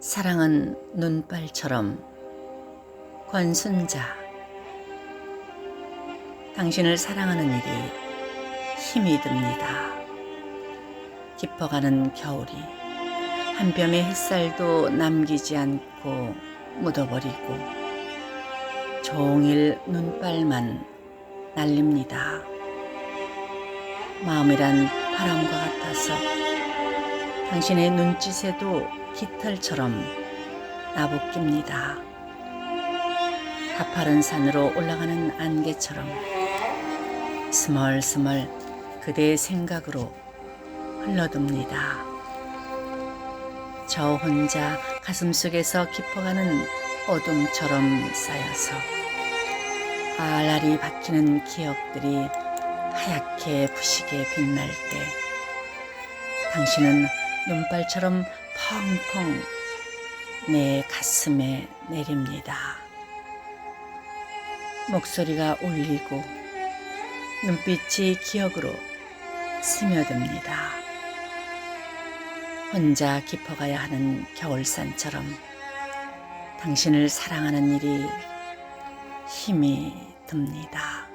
사랑은 눈발처럼 권순자 당신을 사랑하는 일이 힘이 듭니다. 깊어가는 겨울이 한 뼘의 햇살도 남기지 않고 묻어버리고 종일 눈발만 날립니다. 마음이란 바람과 같아서 당신의 눈짓에도 깃털처럼 나부낍니다. 가파른 산으로 올라가는 안개처럼 스멀스멀 그대의 생각으로 흘러듭니다. 저 혼자 가슴 속에서 깊어가는 어둠처럼 쌓여서 알알이 박히는 기억들이 하얗게 부시게 빛날 때 당신은 눈발처럼 펑펑 내 가슴에 내립니다. 목소리가 울리고 눈빛이 기억으로 스며듭니다. 혼자 깊어가야 하는 겨울산처럼 당신을 사랑하는 일이 힘이 듭니다.